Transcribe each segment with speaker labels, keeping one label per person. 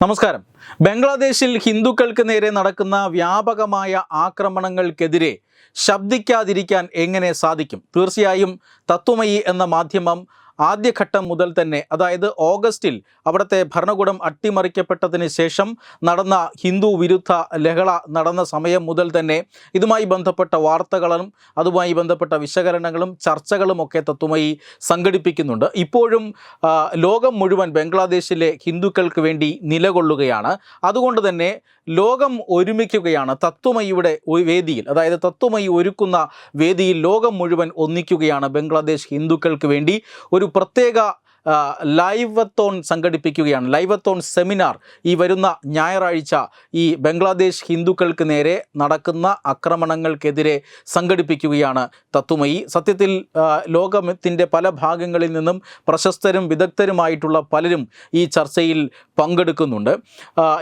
Speaker 1: നമസ്കാരം. ബംഗ്ലാദേശിൽ ഹിന്ദുക്കൾക്ക് നേരെ നടക്കുന്ന വ്യാപകമായ ആക്രമണങ്ങൾക്കെതിരെ ശബ്ദിക്കാതിരിക്കാൻ എങ്ങനെ സാധിക്കും? തീർച്ചയായും തത്വമയി എന്ന മാധ്യമം ആദ്യഘട്ടം മുതൽ തന്നെ അതായത് ഓഗസ്റ്റിൽ അവിടുത്തെ ഭരണകൂടം അട്ടിമറിക്കപ്പെട്ടതിന് ശേഷം നടന്ന ഹിന്ദു വിരുദ്ധ ലഹള നടന്ന സമയം മുതൽ തന്നെ ഇതുമായി ബന്ധപ്പെട്ട വാർത്തകളും അതുമായി ബന്ധപ്പെട്ട വിശകലനങ്ങളും ചർച്ചകളും ഒക്കെ തത്വമായി സംഘടിപ്പിക്കുന്നുണ്ട്. ഇപ്പോഴും ലോകം മുഴുവൻ ബംഗ്ലാദേശിലെ ഹിന്ദുക്കൾക്ക് വേണ്ടി നിലകൊള്ളുകയാണ്. അതുകൊണ്ട് തന്നെ ലോകം ഒരുമിക്കുകയാണ് തത്വമയിയുടെ വേദിയിൽ അതായത് തത്വമയി ഒരുക്കുന്ന വേദിയിൽ ലോകം മുഴുവൻ ഒന്നിക്കുകയാണ് ബംഗ്ലാദേശ് ഹിന്ദുക്കൾക്ക് വേണ്ടി. ഒരു പ്രത്യേക ആ, ലൈവത്തോൺ സംഘടിപ്പിക്കുകയാണ്. ലൈവത്തോൺ സെമിനാർ ഈ വരുന്ന ഞായറാഴ്ച ഈ ബംഗ്ലാദേശ് ഹിന്ദുക്കൾക്ക് നേരെ നടക്കുന്ന ആക്രമണങ്ങൾക്കെതിരെ സംഘടിപ്പിക്കുകയാണ് തത്വമയി സത്യത്തിൽ ലോകത്തിന്റെ പല ഭാഗങ്ങളിൽ നിന്നും പ്രശസ്തരും വിദഗ്ധരുമായിട്ടുള്ള പലരും ഈ ചർച്ചയിൽ പങ്കെടുക്കുന്നുണ്ട്.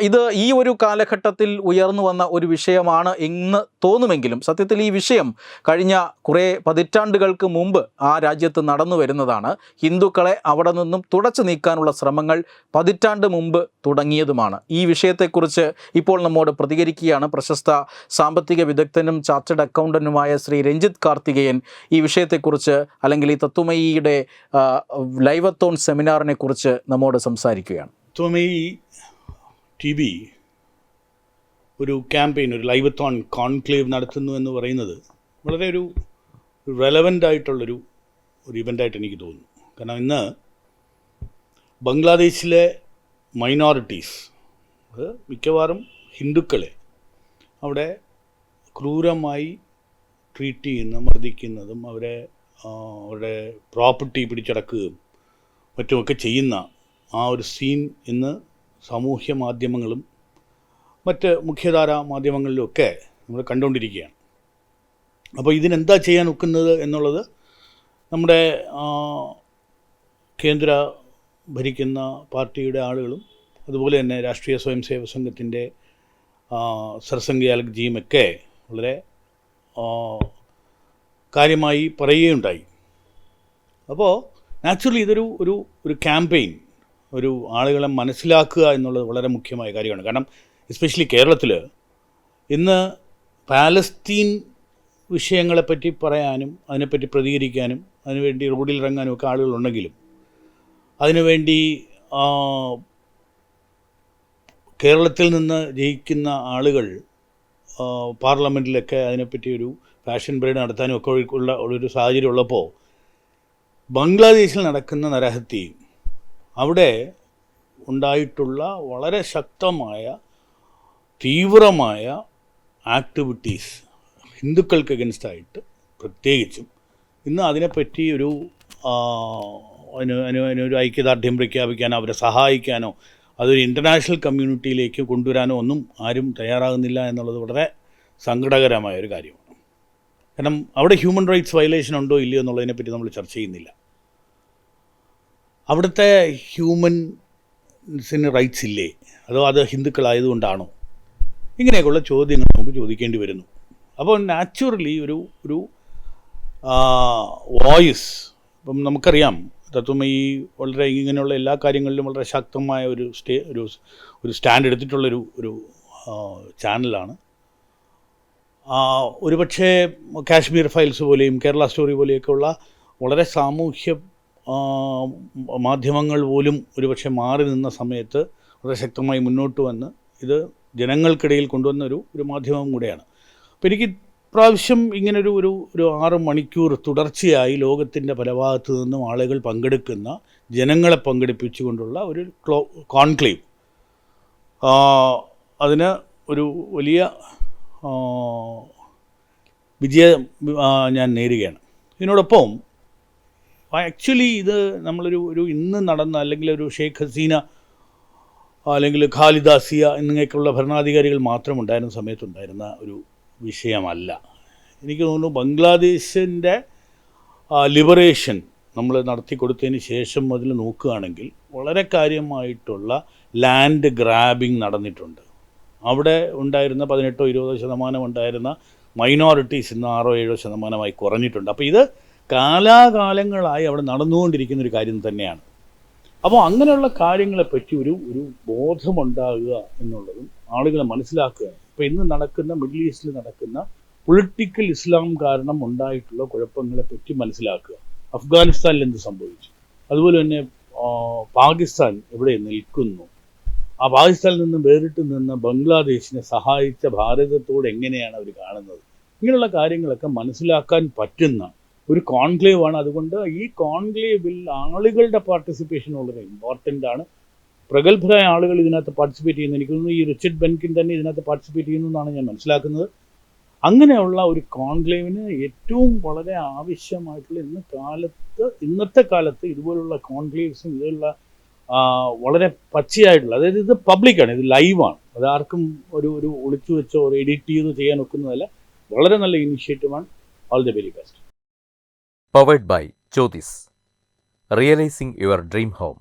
Speaker 1: ഇത് ഈ ഒരു കാലഘട്ടത്തിൽ ഉയർന്നു വന്ന ഒരു വിഷയമാണ് എന്ന് തോന്നുമെങ്കിലും സത്യത്തിൽ ഈ വിഷയം കഴിഞ്ഞ കുറേ പതിറ്റാണ്ടുകൾക്ക് മുമ്പ് ആ രാജ്യത്ത് നടന്നു വരുന്നതാണ്. ഹിന്ദുക്കളെ അവിടെ നിന്നും തുടച്ചു നീക്കാനുള്ള ശ്രമങ്ങൾ പതിറ്റാണ്ട് മുമ്പ് തുടങ്ങിയതുമാണ്. ഈ വിഷയത്തെക്കുറിച്ച് ഇപ്പോൾ നമ്മോട് പ്രതികരിക്കുകയാണ് പ്രശസ്ത സാമ്പത്തിക വിദഗ്ധനും ചാർട്ടേഡ് അക്കൗണ്ടന്റുമായ ശ്രീ രഞ്ജിത്ത് കാർത്തികേയൻ. ഈ വിഷയത്തെക്കുറിച്ച് അല്ലെങ്കിൽ ഈ തത്വമയിയുടെ ലൈവത്തോൺ സെമിനാറിനെ കുറിച്ച് നമ്മോട് സംസാരിക്കുകയാണ്.
Speaker 2: തത്വമയി ടി വി ഒരു ക്യാമ്പയിൻ ഒരു ലൈവത്തോൺ കോൺക്ലേവ് നടത്തുന്നു എന്ന് പറയുന്നത് വളരെ ഒരു റെലവന്റ് ആയിട്ടുള്ളൊരു ഒരു ഇവന്റായിട്ട് എനിക്ക് തോന്നുന്നു. കാരണം ഇന്ന് ബംഗ്ലാദേശിലെ മൈനോറിറ്റീസ് അത് മിക്കവാറും ഹിന്ദുക്കളെ അവിടെ ക്രൂരമായി ട്രീറ്റ് ചെയ്യുന്ന മർദ്ദിക്കുന്നതും അവരെ അവരുടെ പ്രോപ്പർട്ടി പിടിച്ചടക്കുകയും മറ്റുമൊക്കെ ചെയ്യുന്ന ആ ഒരു സീൻ ഇന്ന് സാമൂഹ്യ മാധ്യമങ്ങളും മറ്റ് മുഖ്യധാര മാധ്യമങ്ങളിലുമൊക്കെ നമ്മൾ കണ്ടുകൊണ്ടിരിക്കുകയാണ്. അപ്പോൾ ഇതിനെന്താ ചെയ്യാൻ ഒക്കുന്നത് എന്നുള്ളത് നമ്മുടെ കേന്ദ്ര ഭരിക്കുന്ന പാർട്ടിയുടെ ആളുകളും അതുപോലെ തന്നെ രാഷ്ട്രീയ സ്വയം സേവക സംഘത്തിന്റെ സർസംഘ്യാലക് ജിയുമൊക്കെ വളരെ കാര്യമായി പറയുകയുണ്ടായി. അപ്പോൾ നാച്ചുറലി ഇതൊരു ഒരു ഒരു ക്യാമ്പയിൻ ഒരു ആളുകളെ മനസ്സിലാക്കുക എന്നുള്ളത് വളരെ മുഖ്യമായ കാര്യമാണ്. കാരണം എസ്പെഷ്യലി കേരളത്തിൽ ഇന്ന് പാലസ്തീൻ വിഷയങ്ങളെപ്പറ്റി പറയാനും അതിനെപ്പറ്റി പ്രതികരിക്കാനും അതിനുവേണ്ടി റോഡിൽ ഇറങ്ങാനും ഒക്കെ ആളുകളുണ്ടെങ്കിലും അതിനുവേണ്ടി കേരളത്തിൽ നിന്ന് ജയിക്കുന്ന ആളുകൾ പാർലമെന്റിലൊക്കെ അതിനെപ്പറ്റി ഒരു ഫാഷൻ പരേഡ് നടത്താനും ഒക്കെ ഉള്ള ഒരു സാഹചര്യം ഉള്ളപ്പോൾ ബംഗ്ലാദേശിൽ നടക്കുന്ന നരഹത്യയും അവിടെ ഉണ്ടായിട്ടുള്ള വളരെ ശക്തമായ തീവ്രമായ ആക്ടിവിറ്റീസ് ഹിന്ദുക്കൾക്ക് അഗൻസ്റ്റായിട്ട് പ്രത്യേകിച്ചും ഇന്ന് അതിനെപ്പറ്റി ഒരു അതിന് അതിന് അതിനൊരു ഐക്യദാർഢ്യം പ്രഖ്യാപിക്കാനോ അവരെ സഹായിക്കാനോ അതൊരു ഇന്റർനാഷണൽ കമ്മ്യൂണിറ്റിയിലേക്ക് കൊണ്ടുവരാനോ ഒന്നും ആരും തയ്യാറാകുന്നില്ല എന്നുള്ളത് വളരെ സങ്കടകരമായ ഒരു കാര്യമാണ്. കാരണം അവിടെ ഹ്യൂമൻ റൈറ്റ്സ് വയലേഷൻ ഉണ്ടോ ഇല്ലയോ എന്നുള്ളതിനെപ്പറ്റി നമ്മൾ ചർച്ച ചെയ്യുന്നില്ല. അവിടുത്തെ ഹ്യൂമൻസിന് റൈറ്റ്സ് ഇല്ലേ? അതോ അത് ഹിന്ദുക്കളായതുകൊണ്ടാണോ? ഇങ്ങനെയൊക്കെയുള്ള ചോദ്യങ്ങൾ നമുക്ക് ചോദിക്കേണ്ടി വരുന്നു. അപ്പോൾ നാച്ചുറലി ഒരു ഒരു വോയിസ് ഇപ്പം നമുക്കറിയാം തത്വമയി വളരെ ഇങ്ങനെയുള്ള എല്ലാ കാര്യങ്ങളിലും വളരെ ശക്തമായ ഒരു സ്റ്റേ ഒരു ഒരു സ്റ്റാൻഡ് എടുത്തിട്ടുള്ളൊരു ഒരു ചാനലാണ്. ഒരുപക്ഷേ കാശ്മീർ ഫയൽസ് പോലെയും കേരള സ്റ്റോറി പോലെയൊക്കെയുള്ള വളരെ സാമൂഹ്യ മാധ്യമങ്ങൾ പോലും ഒരുപക്ഷെ മാറി നിന്ന സമയത്ത് വളരെ ശക്തമായി മുന്നോട്ട് വന്ന് ഇത് ജനങ്ങൾക്കിടയിൽ കൊണ്ടുവന്ന ഒരു ഒരു മാധ്യമം കൂടെയാണ്. അപ്പോൾ എനിക്ക് പ്രാവശ്യം ഇങ്ങനൊരു ഒരു ഒരു ആറ് മണിക്കൂർ തുടർച്ചയായി ലോകത്തിന്റെ പല ഭാഗത്തു നിന്നും ആളുകൾ പങ്കെടുക്കുന്ന ജനങ്ങളെ പങ്കെടുപ്പിച്ചുകൊണ്ടുള്ള ഒരു ക്ലോ കോൺക്ലേവ്. അതിന് ഒരു വലിയ വിജയം ഞാൻ നേരുകയാണ്. ഇതിനോടൊപ്പം ആക്ച്വലി ഇത് നമ്മളൊരു ഒരു ഇന്ന് നടന്ന അല്ലെങ്കിൽ ഒരു ഷെയ്ഖ് ഹസീന അല്ലെങ്കിൽ ഖാലിദാസിയ എന്നിങ്ങനെയൊക്കെയുള്ള ഭരണാധികാരികൾ മാത്രം ഉണ്ടായിരുന്ന സമയത്തുണ്ടായിരുന്ന ഒരു വിഷയമല്ല. എനിക്ക് തോന്നുന്നു ബംഗ്ലാദേശിന്റെ ലിബറേഷൻ നമ്മൾ നടത്തി കൊടുത്തതിന് ശേഷം മുതൽ നോക്കുകയാണെങ്കിൽ വളരെ കാര്യമായിട്ടുള്ള ലാൻഡ് ഗ്രാബിംഗ് നടന്നിട്ടുണ്ട്. അവിടെ ഉണ്ടായിരുന്ന പതിനെട്ടോ ഇരുപതോ ശതമാനം ഉണ്ടായിരുന്ന മൈനോറിറ്റീസ് ഇന്ന് ആറോ ഏഴോ ശതമാനമായി കുറഞ്ഞിട്ടുണ്ട്. അപ്പോൾ ഇത് കാലാകാലങ്ങളായി അവിടെ നടന്നുകൊണ്ടിരിക്കുന്ന ഒരു കാര്യം തന്നെയാണ്. അപ്പോൾ അങ്ങനെയുള്ള കാര്യങ്ങളെപ്പറ്റി ഒരു ഒരു ബോധമുണ്ടാകുക എന്നുള്ളതും ആളുകളെ മനസ്സിലാക്കുക ഇപ്പോൾ ഇന്ന് നടക്കുന്ന മിഡിൽ ഈസ്റ്റിൽ നടക്കുന്ന പൊളിറ്റിക്കൽ ഇസ്ലാം കാരണം ഉണ്ടായിട്ടുള്ള കുഴപ്പങ്ങളെ പറ്റി മനസ്സിലാക്കുക. അഫ്ഗാനിസ്ഥാനിൽ എന്ത് സംഭവിച്ചു? അതുപോലെ തന്നെ പാകിസ്ഥാൻ എവിടെ നിൽക്കുന്നു? ആ പാകിസ്ഥാനിൽ നിന്ന് വേറിട്ട് നിന്ന് ബംഗ്ലാദേശിനെ സഹായിച്ച ഭാരതത്തോട് എങ്ങനെയാണ് അവർ കാണുന്നത്? ഇങ്ങനെയുള്ള കാര്യങ്ങളൊക്കെ മനസ്സിലാക്കാൻ പറ്റുന്ന ഒരു കോൺക്ലേവ് ആണ് അതുകൊണ്ട് ഈ കോൺക്ലേവിൽ ആളുകളുടെ പാർട്ടിസിപ്പേഷൻ വളരെ ഇമ്പോർട്ടന്റ് ആണ്. പ്രഗത്ഭരായ ആളുകൾ ഇതിനകത്ത് പാർട്ടിസിപ്പേറ്റ് ചെയ്യുന്നു. എനിക്ക് തോന്നുന്നു ഈ റിച്ചർഡ് ബെൻകിൻ തന്നെ ഇതിനകത്ത് പാർട്ടിസിപ്പേറ്റ് ചെയ്യുന്നു എന്നാണ് ഞാൻ മനസ്സിലാക്കുന്നത്. അങ്ങനെയുള്ള ഒരു കോൺക്ലേവിന് ഏറ്റവും വളരെ ആവശ്യമായിട്ടുള്ള ഇന്ന് കാലത്ത് ഇന്നത്തെ കാലത്ത് ഇതുപോലുള്ള കോൺക്ലേവ്സും ഇതുപോലുള്ള വളരെ പച്ചയായിട്ടുള്ള അതായത് ഇത് പബ്ലിക്കാണ് ഇത് ലൈവാണ് അത് ആർക്കും ഒരു ഒരു ഒളിച്ചു വെച്ചോ ഒരു എഡിറ്റ് ചെയ്തോ ചെയ്യാൻ ഒക്കുന്നതല്ല. വളരെ നല്ല ഇനിഷ്യേറ്റീവാണ് all the very best
Speaker 3: powered by Jyothis realising your dream home.